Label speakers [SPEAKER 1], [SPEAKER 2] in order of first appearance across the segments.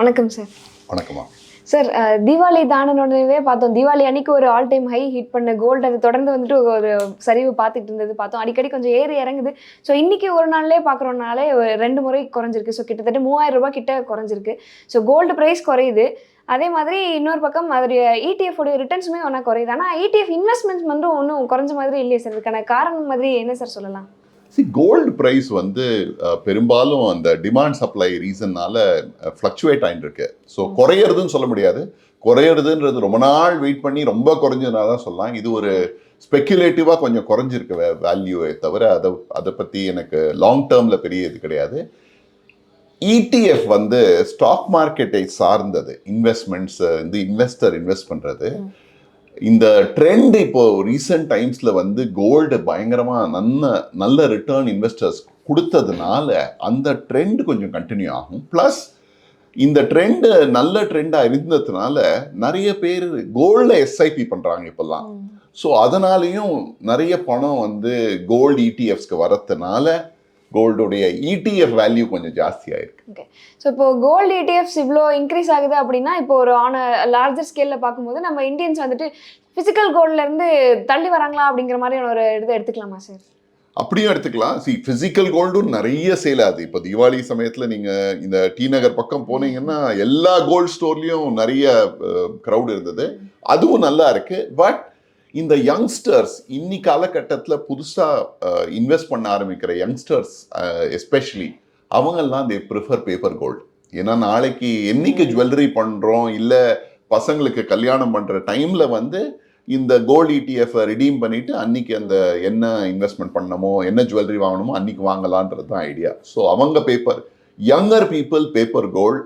[SPEAKER 1] வணக்கம் சார்
[SPEAKER 2] வணக்கம்மா.
[SPEAKER 1] சார் தீபாவளி தானனோடவே பார்த்தோம். தீபாவளி அன்னைக்கு ஒரு ஆல் டைம் ஹை ஹிட் பண்ண கோல்டு அது தொடர்ந்து வந்துட்டு ஒரு சரிவு பார்த்துட்டு இருந்தது. பார்த்தோம். அடிக்கடி கொஞ்சம் ஏறி இறங்குது. ஸோ இன்னைக்கு ஒரு நாள்லேயே பார்க்குறோம்னாலே ரெண்டு முறை குறைஞ்சிருக்கு. ஸோ கிட்டத்தட்ட மூவாயிரம் ரூபாய் கிட்ட குறைஞ்சிருக்கு. ஸோ கோல்டு ப்ரைஸ் குறையுது. அதே மாதிரி இன்னொரு பக்கம் அதோடைய உடைய ரிட்டர்ன்ஸுமே ஒன்றா குறையுது. ஆனால் இடிஎஃப் இன்வெஸ்ட்மெண்ட்ஸ் வந்து ஒன்றும் குறைஞ்ச மாதிரி இல்லையே சார் இதுக்கான காரணம் மாதிரி என்ன சார் சொல்லலாம்?
[SPEAKER 2] சி கோல்டு ப்ரைஸ் வந்து பெரும்பாலும் அந்த டிமாண்ட் சப்ளை ரீசன்னால ஃப்ளக்சுவேட் ஆகிட்டு இருக்கு ஸோ குறையிறதுன்னு சொல்ல முடியாது. குறையிறதுன்றது ரொம்ப நாள் வெயிட் பண்ணி ரொம்ப குறைஞ்சதுனால தான் சொல்லலாம். இது ஒரு ஸ்பெக்குலேட்டிவாக கொஞ்சம் குறைஞ்சிருக்கு வேல்யூவை தவிர அதை அதை பற்றி எனக்கு லாங் டேர்மில் பெரிய இது கிடையாது. இடிஎஃப் வந்து ஸ்டாக் மார்க்கெட்டை சார்ந்தது. இன்வெஸ்ட்மெண்ட்ஸ் வந்து இன்வெஸ்டர் இன்வெஸ்ட் பண்ணுறது இந்த ட்ரெண்ட் இப்போ ரீசெண்ட் டைம்ஸ்ல வந்து கோல்டு பயங்கரமா நல்ல நல்ல ரிட்டர்ன் இன்வெஸ்டர்ஸ் கொடுத்ததுனால அந்த ட்ரெண்ட் கொஞ்சம் கண்டினியூ ஆகும். ப்ளஸ் இந்த ட்ரெண்ட் நல்ல ட்ரெண்டா இருந்ததுனால நிறைய பேர் கோல்ட எஸ்ஐபி பண்றாங்க இப்பெல்லாம். ஸோ அதனாலேயும் நிறைய பணம் வந்து கோல்டு இடிஎஃப்ஸ்க்கு வரதுனால கோல்டுடைய இடிஎஃப் வேல்யூ கொஞ்சம் ஜாஸ்தியாயிருக்கு.
[SPEAKER 1] ஸோ இப்போ கோல்டு இடிஎஃப்ஸ் இவ்வளோ இன்க்ரீஸ் ஆகுது அப்படின்னா இப்போ ஒரு ஆன லார்ஜர் ஸ்கேலில் பார்க்கும்போது நம்ம இந்தியன்ஸ் வந்துட்டு ஃபிசிக்கல் கோல்ட்லேருந்து தள்ளி வராங்களா அப்படிங்கிற மாதிரி ஒரு இது எடுத்துக்கலாமா சார்
[SPEAKER 2] அப்படியும் எடுத்துக்கலாம். சி ஃபிசிக்கல் கோல்டும் நிறைய சேல் ஆகுது. இப்போ தீபாவளி சமயத்தில் நீங்கள் இந்த டி நகர் பக்கம் போனீங்கன்னா எல்லா கோல்ட் ஸ்டோர்லேயும் நிறைய க்ரௌட் இருந்தது. அதுவும் நல்லா இருக்கு. பட் இந்த யங்ஸ்டர்ஸ் இன்னி காலகட்டத்தில் புதுசாக இன்வெஸ்ட் பண்ண ஆரம்பிக்கிற யங்ஸ்டர்ஸ் எஸ்பெஷலி அவங்கெல்லாம் தே ப்ரிஃபர் பேப்பர் கோல்டு ஏன்னா நாளைக்கு என்னைக்கு ஜுவல்லரி பண்ணுறோம் இல்லை பசங்களுக்கு கல்யாணம் பண்ணுற டைமில் வந்து இந்த கோல்டு இடிஎஃப் ரிடீம் பண்ணிட்டு அன்னைக்கு அந்த என்ன இன்வெஸ்ட்மெண்ட் பண்ணணுமோ என்ன ஜுவல்லரி வாங்கணுமோ அன்னைக்கு வாங்கலான்றது தான் ஐடியா ஸோ அவங்க paper younger people paper gold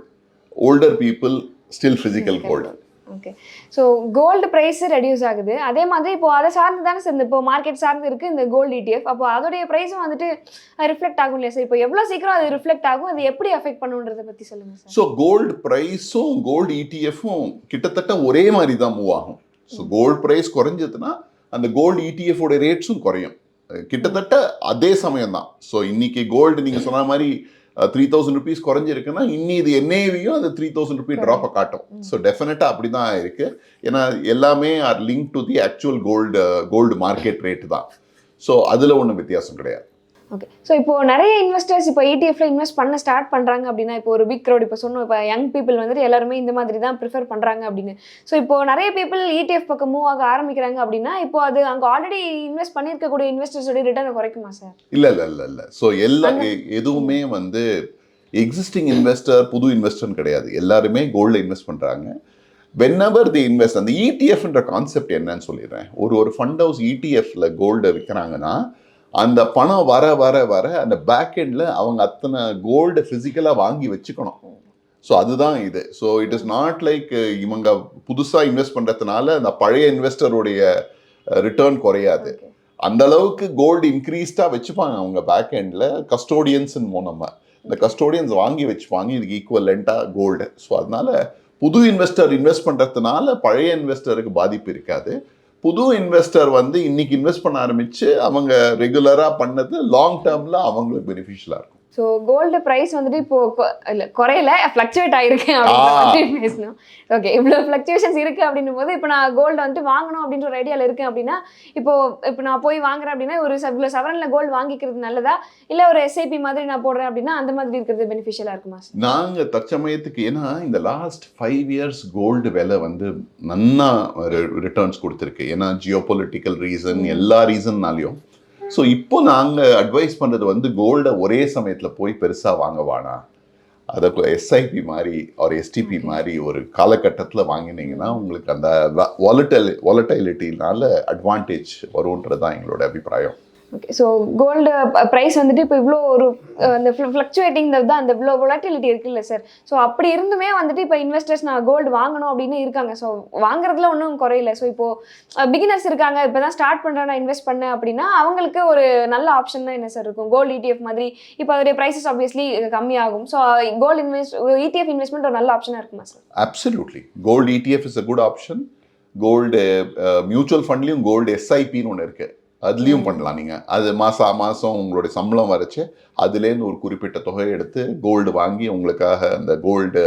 [SPEAKER 2] older people still physical gold
[SPEAKER 1] okay so gold price reduce ஆகுது. அதே மாதிரி இப்போ அதை சார்ந்து தானே சார் இந்த இப்போ மார்க்கெட் சார்ந்து இருக்குது இந்த கோல்டு இடிஎஃப் அப்போ அதோடைய ப்ரைஸும் வந்துட்டு ரிஃப்ளெக்ட் ஆகும் இல்லையா சார் இப்போ எவ்வளோ சீக்கிரம் அது ரிஃப்ளெக்ட் ஆகும்? அது எப்படி அஃபெக்ட் பண்ணுன்றதை பற்றி சொல்லுங்கள் சார்
[SPEAKER 2] ஸோ கோல்டு ப்ரைஸும் கோல்டு இடிஎஃப்பும் கிட்டத்தட்ட ஒரே மாதிரி தான் மூவ் ஆகும். ஸோ கோல்டு ப்ரைஸ் குறைஞ்சதுன்னா அந்த கோல்டு இடிஎஃபோட ரேட்ஸும் குறையும். கிட்டத்தட்ட அதே சமயம் தான் ஸோ இன்னைக்கு கோல்டு நீங்கள் சொன்ன மாதிரி த்ரீ தௌசண்ட் ருபீஸ் குறைஞ்சிருக்குன்னா இன்னி இது என்ஏவியும் அந்த த்ரீ தௌசண்ட் ருபீஸ் ட்ராப்பை காட்டும். ஸோ டெஃபினட்டாக அப்படி தான் இருக்கு. ஏன்னா எல்லாமே are link to the actual gold gold market rate தான். ஸோ அதில் ஒன்றும் வித்தியாசம் கிடையாது.
[SPEAKER 1] ஓகே ஸோ இப்போ நிறைய இன்வெஸ்டர்ஸ் இப்போ இடிஎஃப்ல இன்வெஸ்ட் பண்ண ஸ்டார்ட் பண்ணுறாங்க அப்படின்னா இப்போ ஒரு பிக் க்ரௌட் இப்போ சொன்னோம் இப்போ யங் பீப்புள் வந்துட்டு எல்லாருமே இந்த மாதிரி தான் ப்ரிஃபர் பண்ணுறாங்க அப்படின்னு. ஸோ இப்போ நிறைய பீப்புள் இடிஎஃப் பக்கம் மூவ் ஆக ஆரம்பிக்கிறாங்க அப்படின்னா இப்போ அது அங்கே ஆல்ரெடி இன்வெஸ்ட் பண்ணியிருக்கக்கூடிய இன்வெஸ்டர்ஸோட ரிட்டர்னை குறைக்குமா சார்
[SPEAKER 2] இல்ல இல்ல இல்ல இல்ல. ஸோ எல்லா எதுவுமே வந்து எக்ஸிஸ்டிங் இன்வெஸ்டர் புது இன்வெஸ்டர்னு கிடையாது. எல்லாருமே கோல்டில் இன்வெஸ்ட் பண்றாங்க. வென்எவர் தி இன்வெஸ்ட் அந்த இடிஎஃப்ன்ற கான்செப்ட் என்னன்னு சொல்லிடுறேன். ஒரு ஒரு ஃபண்ட் ஹவுஸ் இடிஎஃப்ல கோல்டை விற்கிறாங்கன்னா அந்த பணம் வர வர வர அந்த பேக் எண்டில் அவங்க அத்தனை கோல்டை ஃபிசிக்கலாக வாங்கி வச்சுக்கணும். ஸோ அதுதான் இது. So it is not like இவங்க புதுசாக இன்வெஸ்ட் பண்ணுறதுனால அந்த பழைய இன்வெஸ்டருடைய ரிட்டர்ன் குறையாது.
[SPEAKER 1] Okay.
[SPEAKER 2] அந்த அளவுக்கு கோல்டு இன்க்ரீஸ்டாக வச்சுப்பாங்க அவங்க பேக் எண்டில் கஸ்டோடியன்ஸ்ன்னு நம்ம. இந்த கஸ்டோடியன்ஸ் வாங்கி வச்சுப்பாங்க இதுக்கு ஈக்குவலண்ட்டாக கோல்டு ஸோ அதனால புது இன்வெஸ்டர் இன்வெஸ்ட் பண்ணுறதுனால பழைய இன்வெஸ்டருக்கு பாதிப்பு இருக்காது. புது இன்வெஸ்டர் வந்து இன்னைக்கு இன்வெஸ்ட் பண்ண ஆரம்பிச்சு அவங்க ரெகுலராக பண்ணது லாங் டேர்மில் அவங்களுக்கு பெனிஃபிஷியலாக இருக்கும்.
[SPEAKER 1] ஸோ கோல்டு ப்ரைஸ் வந்துட்டு இப்போ இல்ல குறையல ஃப்ளக்சுவேட் ஆயிருக்கு அப்படின்ற
[SPEAKER 2] ஆ.
[SPEAKER 1] மாதிரி பேசணும். ஓகே இவ்வளோ ஃப்ளக்சுவேஷன்ஸ் இருக்கு அப்படின்னும் போது இப்போ நான் கோல்டு வந்துட்டு வாங்கணும் அப்படின்ற ஒரு ஐடியாவில் இருக்கேன் அப்படின்னா இப்போ இப்போ நான் போய் வாங்குறேன் அப்படின்னா ஒரு இவ்வளோ செவரனில் கோல்டு வாங்கிக்கிறது நல்லதா? இல்லை ஒரு எஸ்ஐபி மாதிரி நான் போடுறேன் அப்படின்னா அந்த மாதிரி இருக்கிறது பெனிஃபிஷியலாக இருக்குமா
[SPEAKER 2] நாங்கள் தற்சமயத்துக்கு ஏன்னா இந்த லாஸ்ட் ஃபைவ் இயர்ஸ் கோல்டு விலை வந்து நன்னா ரிட்டர்ன்ஸ் கொடுத்துருக்கு. ஏன்னா ஜியோ பொலிட்டிக்கல் ரீசன் எல்லா ரீசன்னாலையும் ஸோ இப்போ நாங்கள் அட்வைஸ் பண்ணுறது வந்து கோல்டை ஒரே சமயத்தில் போய் பெருசாக வாங்க வேணாம் அதை எஸ்ஐபி மாதிரி ஒரு எஸ்டிபி மாதிரி ஒரு காலகட்டத்தில் வாங்கினீங்கன்னா உங்களுக்கு அந்த வாலட்டல் வாலட்டைலிட்டினால அட்வான்டேஜ் வரும்ன்றது தான் எங்களோட அபிப்பிராயம்.
[SPEAKER 1] ஓகே ஸோ கோல்டு ப்ரைஸ் வந்துட்டு இப்போ இவ்வளோ ஒரு uh, அந்த ஃப்ளக்சுவேட்டிங் தான் அந்த இவ்வளோ வொலாட்டிலிட்டி இருக்குல்ல சார் ஸோ அப்படி இருந்துமே வந்துட்டு இப்போ இன்வெஸ்டர்ஸ் நான் கோல்டு வாங்கணும் அப்படின்னு இருக்காங்க. ஸோ வாங்குறதுல ஒன்றும் குறையில. ஸோ இப்போ uh, பிகினர்ஸ் இருக்காங்க. இப்போ தான் ஸ்டார்ட் பண்ணுறேன் நான் இன்வெஸ்ட் பண்ணேன் அப்படின்னா அவங்களுக்கு ஒரு நல்ல ஆப்ஷன் தான் என்ன சார் இருக்கும். கோல்டு இடிஎஃப் மாதிரி இப்போ அதோடைய ப்ரைஸஸ் ஆப்வியஸ்லி uh, கம்மியாகும். So gold invest ETF investment ஒரு நல்ல ஆப்ஷனாக இருக்குமா sir
[SPEAKER 2] absolutely gold ETF is a good option gold mutual ஃபண்ட்லேயும் gold எஸ்ஐபின்னு ஒன்று இருக்குது அதுலேயும் பண்ணலாம் நீங்கள் அது மாதம் மாதம் உங்களுடைய சம்பளம் வரைச்சு அதுலேருந்து ஒரு குறிப்பிட்ட தொகையை எடுத்து கோல்டு வாங்கி உங்களுக்காக அந்த கோல்டு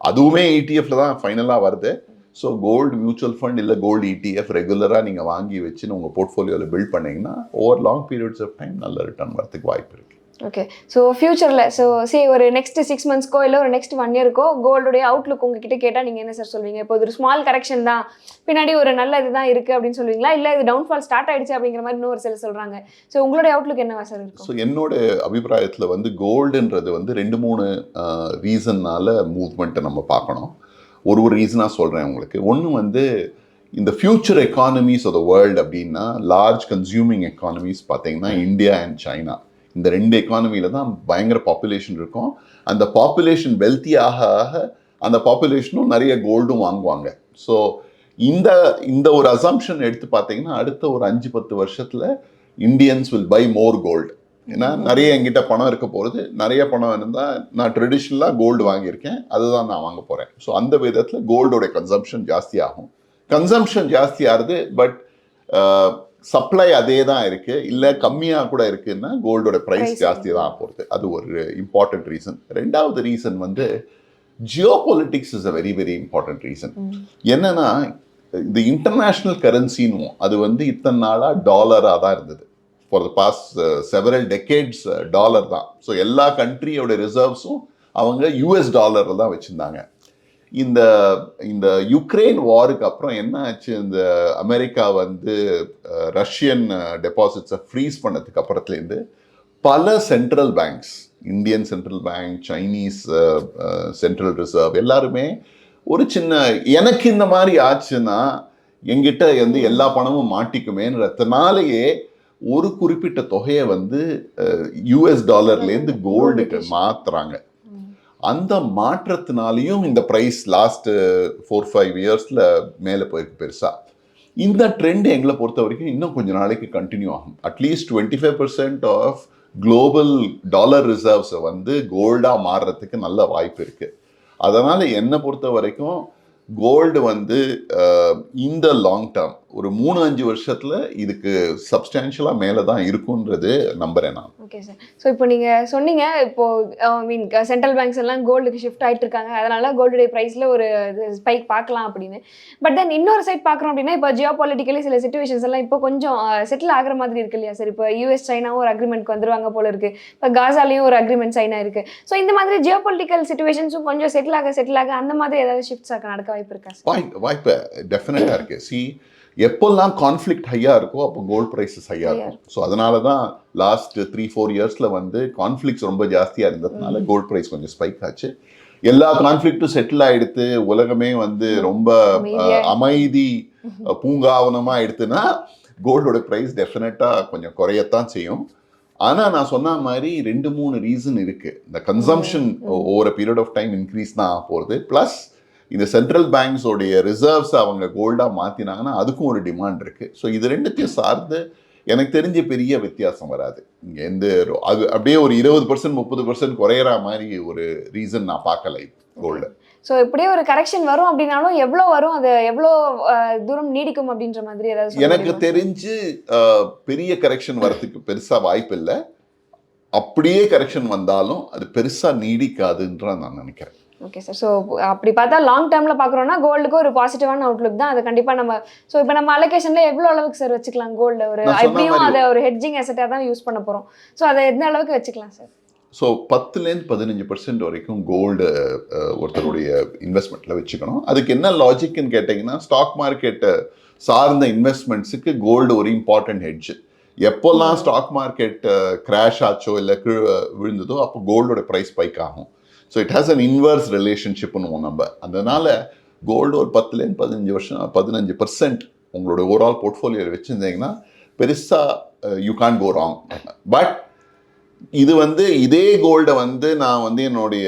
[SPEAKER 2] அதுவுமே E இடிஎஃப்ல தான் ஃபைனலாக வருது. ஸோ கோல்டு மியூச்சுவல் ஃபண்ட் இல்லை கோல்டு இடிஎஃப் ரெகுலராக நீங்கள் வாங்கி வச்சுன்னு உங்கள் போர்ட்ஃபோலியோவில் பில்ட் பண்ணிங்கன்னா over long periods of time நல்ல ரிட்டர்ன் வரதுக்கு வாய்ப்பு இருக்குது
[SPEAKER 1] ஓகே ஸோ ஃபியூச்சரில் ஸோ சே ஒரு நெக்ஸ்ட் சிக்ஸ் மந்த்ஸ்க்கோ இல்லை ஒரு நெக்ஸ்ட் ஒன் இயர்க்கோ கோல்டுடைய அவுட்லுக் உங்ககிட்ட கேட்டால் நீங்கள் என்ன சார் சொல்வீங்க? இப்போ ஒரு ஸ்மால் கரெக்ஷன் தான். பின்னாடி ஒரு நல்ல இதுதான் இருக்குது அப்படின்னு சொல்லுவீங்களா இல்லை இது டவுன்ஃபால் ஸ்டார்ட் ஆயிடுச்சு அப்படிங்கிற மாதிரி இன்னொரு சில சொல்கிறாங்க ஸோ உங்களுடைய அவுட்லுக் என்னவா சார் இருக்கும்?
[SPEAKER 2] ஸோ என்னோட அபிப்பிராயத்தில் வந்து கோல்டுன்றது வந்து ரெண்டு மூணு ரீசன்னால மூவ்மெண்ட்டை நம்ம பார்க்கணும். ஒரு ஒரு ரீசனாக சொல்கிறேன் உங்களுக்கு. ஒன்று வந்து இந்த future economies of the world அப்படின்னா லார்ஜ் கன்சியூமிங் எக்கானமிஸ் பார்த்தீங்கன்னா இந்தியா அண்ட் சைனா இந்த ரெண்டு எக்கானமியில் தான் பயங்கர பாப்புலேஷன் இருக்கும். அந்த பாப்புலேஷன் வெல்த்தி ஆக ஆக அந்த பாப்புலேஷனும் நிறைய கோல்டும் வாங்குவாங்க. ஸோ இந்த இந்த ஒரு அசம்ஷன் எடுத்து பார்த்தீங்கன்னா அடுத்த ஒரு அஞ்சு பத்து வருஷத்தில் Indians will buy more gold ஏன்னா நிறைய என்கிட்ட பணம் இருக்க போகிறது நிறைய பணம் இருந்தால் நான் ட்ரெடிஷ்னலாக கோல்டு வாங்கியிருக்கேன் அதுதான் நான் வாங்க போகிறேன் ஸோ அந்த விதத்தில் கோல்டோட கன்சம்ஷன் ஜாஸ்தி ஆகும் கன்சம்ஷன் ஜாஸ்தி ஆகுது பட் சப்ளை அதே தான் இருக்கு. இல்லை கம்மியாக கூட இருக்குன்னா கோல்டோட ப்ரைஸ் ஜாஸ்தி தான் போகிறது அது ஒரு இம்பார்ட்டன்ட் ரீசன் ரெண்டாவது ரீசன் வந்து geopolitics is a very very important reason என்னன்னா இந்த இன்டர்நேஷ்னல் கரன்சின்னு அது வந்து இத்தனை நாளாக டாலராக தான் இருந்தது. For the past several decades dollar தான். ஸோ எல்லா கண்ட்ரியோட ரிசர்வ்ஸும் அவங்க யூஎஸ் டாலரில் தான் வச்சுருந்தாங்க. இந்த இந்த யுக்ரைன் வாருக்கு அப்புறம் என்ன ஆச்சு? இந்த அமெரிக்கா வந்து ரஷ்யன் டெபாசிட்ஸை ஃப்ரீஸ் பண்ணதுக்கு அப்புறத்துலேருந்து பல central banks Indian central bank Chinese central reserve எல்லாருமே ஒரு சின்ன எனக்கு இந்த மாதிரி ஆச்சுன்னா எங்கிட்ட வந்து எல்லா பணமும் மாட்டிக்குமேன்றதுனாலேயே ஒரு குறிப்பிட்ட தொகையை வந்து யூஎஸ் டாலர்லேருந்து கோல்டுக்கு மாத்துறாங்க. அந்த மாற்றத்தினாலையும் இந்த ப்ரைஸ் லாஸ்ட்டு ஃபோர் ஃபைவ் இயர்ஸில் மேலே போயிருக்கு பெருசாக இந்த ட்ரெண்ட் எங்களை பொறுத்த வரைக்கும் இன்னும் கொஞ்ச நாளைக்கு கண்டினியூ ஆகும். At least twenty five percent of global dollar ரிசர்வ்ஸை வந்து கோல்டாக மாறுறதுக்கு நல்ல வாய்ப்பு இருக்குது அதனால் என்னை பொறுத்த வரைக்கும் கோல்டு வந்து இந்த லாங் டேர்ம் ஒரு மூணு அஞ்சு வருஷத்தில் இதுக்கு சப்ஸ்டான்ஷியலாக மேலே தான் இருக்குன்றது நம்புகிறேன் நான்.
[SPEAKER 1] ஓகே சார் ஸோ இப்போ நீங்கள் சொன்னீங்க இப்போ ஐ மீன் சென்ட்ரல் பேங்க்ஸ் எல்லாம் கோல்டுக்கு ஷிஃப்ட் ஆயிட்டு இருக்காங்க அதனால கோல்டுடைய ப்ரைஸில் ஒரு ஸ்பைக் பார்க்கலாம் அப்படின்னு. பட் தென் இன்னொரு சைட் பார்க்குறோம் அப்படின்னா இப்போ ஜியோ பொலிட்டிக்கலி சில சுச்சுவேஷன்ஸ் எல்லாம் இப்போ கொஞ்சம் செட்டில் ஆகுற மாதிரி இருக்கு இல்லையா சார் இப்போ யூஎஸ் சைனாவும் ஒரு அக்ரிமெண்ட்க்கு வந்துருவாங்க போல இருக்கு. இப்போ காசாலையும் ஒரு அக்ரிமெண்ட் சைனா இருக்கு ஸோ இந்த மாதிரி ஜியோ பொலிட்டிக்கல் சுச்சுவேஷன்ஸும் கொஞ்சம் செட்டில் ஆக செட்டில் ஆக அந்த மாதிரி ஏதாவது ஷிஃப்ட்ஸ் நடக்க வாய்ப்பு இருக்கா சார்
[SPEAKER 2] வாய் வாய்ப்பு டெஃபினட்டாக இருக்கு. சி எப்போல்லாம் கான்ஃப்ளிக்ட் ஹையாக இருக்கோ அப்போ கோல்ட் ப்ரைஸஸ் ஹையாக இருக்கும். ஸோ அதனால தான் லாஸ்ட் த்ரீ ஃபோர் இயர்ஸில் வந்து கான்ஃப்ளிக்ஸ் ரொம்ப ஜாஸ்தியாக இருந்ததுனால கோல்ட் ப்ரைஸ் கொஞ்சம் ஸ்பைக் ஆச்சு. எல்லா கான்ஃப்ளிக்ட்டும் செட்டில் ஆயிடுத்து உலகமே வந்து ரொம்ப அமைதி அஹ், பூங்காவனமா எடுத்துனா கோல்டோட ப்ரைஸ் டெஃபினட்டாக கொஞ்சம் குறையத்தான் செய்யும். ஆனா நான் சொன்ன மாதிரி ரெண்டு மூணு ரீசன் இருக்கு. இந்த consumption over period of time increase தான் போகிறது ப்ளஸ் இந்த சென்ட்ரல் பேங்க்ஸோடைய ரிசர்வ்ஸ் அவங்க கோல்டாக மாற்றினாங்கன்னா அதுக்கும் ஒரு டிமாண்ட் இருக்கு. ஸோ இது ரெண்டுத்தையும் சார்ந்து எனக்கு தெரிஞ்ச பெரிய வித்தியாசம் வராது. இங்கே எந்த அது அப்படியே ஒரு இருபது பர்சன்ட் முப்பது பர்சன்ட் குறையிற மாதிரி ஒரு ரீசன் நான் பார்க்கல கோல்டு
[SPEAKER 1] ஸோ இப்படியே ஒரு கரெக்ஷன் வரும் அப்படின்னாலும் எவ்வளோ வரும்? அது எவ்வளோ தூரம் நீடிக்கும் அப்படின்ற மாதிரி ஏதாவது
[SPEAKER 2] எனக்கு? தெரிஞ்சு பெரிய கரெக்ஷன் வரதுக்கு பெருசா வாய்ப்பு இல்லை அப்படியே கரெக்ஷன் வந்தாலும் அது பெருசா நீடிக்காதுன்ற நான் நினைக்கிறேன்.
[SPEAKER 1] ஓகே சார் ஸோ அப்படி பார்த்தா லாங் டேர்மில் பார்க்குறோன்னா கோல்டுக்கு ஒரு பாசிட்டிவான அவுட்லுக் தான். அது கண்டிப்பாக நம்ம ஸோ இப்போ நம்ம அலோகேஷனில் எவ்வளோ அளவுக்கு சார் வச்சுக்கலாம் கோல்டு ஒரு எப்படியும் அதை ஒரு ஹெட்ஜிங் அசட்டாக தான் யூஸ் பண்ண போகிறோம் ஸோ அதை எந்த அளவுக்கு வச்சுக்கலாம் சார்
[SPEAKER 2] ஸோ பத்துலேருந்து பதினஞ்சு பர்சன்ட் வரைக்கும் கோல்டு ஒருத்தருடைய இன்வெஸ்ட்மெண்ட்டில் வச்சுக்கணும். அதுக்கு என்ன லாஜிக்னு கேட்டிங்கன்னா ஸ்டாக் மார்க்கெட்டை சார்ந்த இன்வெஸ்ட்மெண்ட்ஸுக்கு கோல்டு ஒரு இம்பார்ட்டன்ட் ஹெட்ஜ் எப்போல்லாம் ஸ்டாக் மார்க்கெட் கிராஷ் ஆச்சோ இல்லை விழுந்ததோ அப்போ கோல்டோட ப்ரைஸ் ஸ்பைக் ஆகும். So it has an inverse ரிலேஷன்ஷிப்னு நம்ம. அதனால் கோல்டு ஒரு பத்துலேருந்து பதினஞ்சு வருஷம் பதினஞ்சு பர்சன்ட் உங்களோட ஓவரால் போர்ட்ஃபோலியோவில் வச்சுருந்தீங்கன்னா பெருசாக you uh, can't go wrong but இது வந்து இதே கோல்டை வந்து நான் வந்து என்னுடைய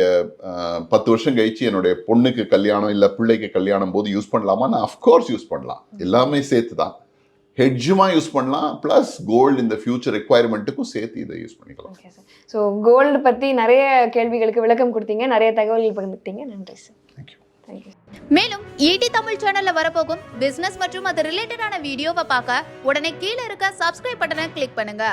[SPEAKER 2] uh, பத்து வருஷம் கழிச்சு என்னுடைய பொண்ணுக்கு கல்யாணம் இல்லை பிள்ளைக்கு கல்யாணம் போது யூஸ் பண்ணலாமா? நான் அஃப்கோர்ஸ் யூஸ் பண்ணலாம். எல்லாமே சேர்த்து தான் ஹெட்ஜுமா யூஸ் பண்ணலாம் ப்ளஸ் கோல்டு இந்த ஃபியூச்சர் ரெக்குவயர்மெண்ட்டுக்கும் சேர்த்து இதை யூஸ் பண்ணிக்கலாம்.
[SPEAKER 1] ஓகே சார் ஸோ கோல்டு பற்றி நிறைய கேள்விகளுக்கு விளக்கம் கொடுத்தீங்க நிறைய தகவல்கள் பகிர்ந்துக்கிட்டீங்க. நன்றி sir
[SPEAKER 2] thank you
[SPEAKER 1] thank you
[SPEAKER 3] மேலும் ஈடி தமிழ் சேனல்ல வரப்போகும் பிசினஸ் மற்றும் அது ரிலேட்டடான வீடியோவை பார்க்க உடனே கீழே இருக்க சப்ஸ்கிரைப் பட்டனை கிளிக் பண்ணுங்க.